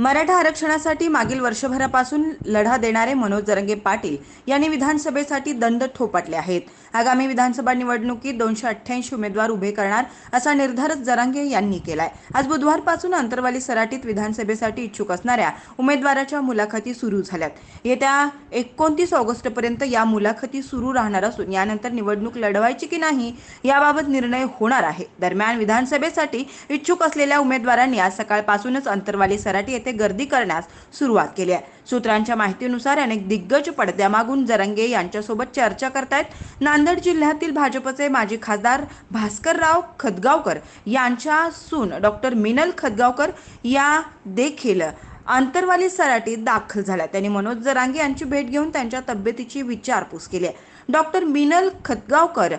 मराठा आरक्षणासाठी मागील वर्षभरापासून लढा देणारे मनोज जरंगे पाटील यांनी विधानसभेसाठी दंड ठोपाटले आहेत. आगामी विधानसभा निवडणुकीत दोनशे अठ्ठ्याऐंशी उमेदवार उभे करणार असा निर्धारच जरांगे यांनी केलाय. आज बुधवारपासून अंतरवाली सराटीत विधानसभेसाठी इच्छुक असणाऱ्या उमेदवाराच्या मुलाखती सुरू झाल्यात. येत्या एकोणतीस ऑगस्टपर्यंत या मुलाखती सुरू राहणार असून यानंतर निवडणूक लढवायची की नाही याबाबत निर्णय होणार आहे. दरम्यान विधानसभेसाठी इच्छुक असलेल्या उमेदवारांनी आज सकाळपासूनच अंतरवाली सराटी येथे गर्दी करण्यास सुरुवात केली आहे. सूत्रांच्या माहितीनुसार अनेक दिग्गज पडद्यामागून जरंगे यांच्यासोबत चर्चा करतायत. नांदेड जिल्ह्यातील भाजपचे माजी खासदार भास्करराव खदगावकर यांच्या सून डॉक्टर मिनल खदगावकर या देखील अंतरवाली सराटीत दाखल झाल्या. त्यांनी मनोज जरांगे यांची भेट घेऊन त्यांच्या तब्येतीची विचारपूस केली आहे. डॉक्टर मिनल खतगावकर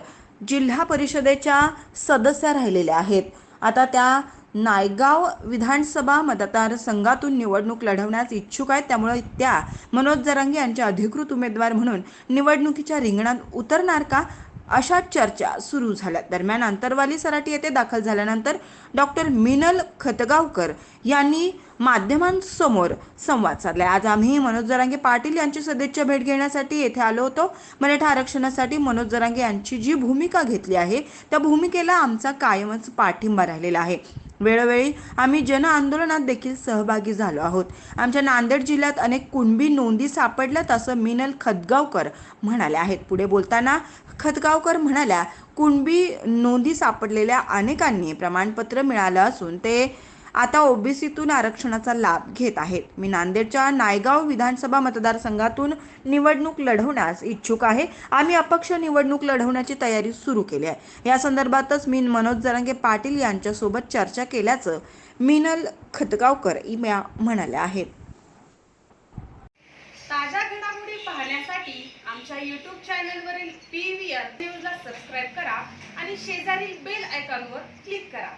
जिल्हा परिषदेच्या सदस्या राहिलेल्या आहेत. आता त्या नायगाव विधानसभा मतदारसंघातून निवडणूक लढवण्यास इच्छुक आहेत. त्यामुळे त्या मनोज जरांगे यांच्या अधिकृत उमेदवार म्हणून निवडणुकीच्या रिंगणात उतरणार का? अशा चर्चा सुरू झाल्या दरम्यान अंतरवाली सराटी येथे दाखल झाल्यानंतर डॉक्टर मिनल खतगावकर यांनी माध्यमांसमोर संवाद साधला. आज आम्ही मनोज जरांगे पाटील यांची सदिच्छा भेट घेण्यासाठी येथे आलो होतो. मराठा आरक्षणासाठी मनोज जरांगे यांची जी भूमिका घेतली आहे त्या भूमिकेला आमचा कायमच पाठिंबा राहिलेला आहे. वेळोवेळी आम्ही जन आंदोलनात देखील सहभागी झालो आहोत. आमच्या नांदेड जिल्ह्यात अनेक कुणबी नोंदी सापडल्यात असं मिनल खतगावकर म्हणाल्या आहेत. पुढे बोलताना खतगावकर म्हणाल्या कुणबी नोंदी सापडलेल्या अनेकांनी प्रमाणपत्र मिळालं असून ते आता ओबीसीतून आरक्षणाचा लाभ घेत आहेत. मी नांदेडच्या नायगाव विधानसभा मतदारसंघातून निवडणूक लढवण्यास इच्छुक आहे. आम्ही अपक्ष निवडणूक लढवण्याची तयारी सुरू केली आहे. या संदर्भातच मी मनोज जरांगे पाटील यांच्यासोबत चर्चा केल्याचं मिनल खतगावकर या म्हणाल्या आहेत. ताज्या घडामोडी पाहण्यासाठी आमच्या यूट्यूब चॅनलवरील पी व्ही आर न्यूजला सबस्क्राईब करा आणि शेजारील बेल आयकॉनवर क्लिक करा.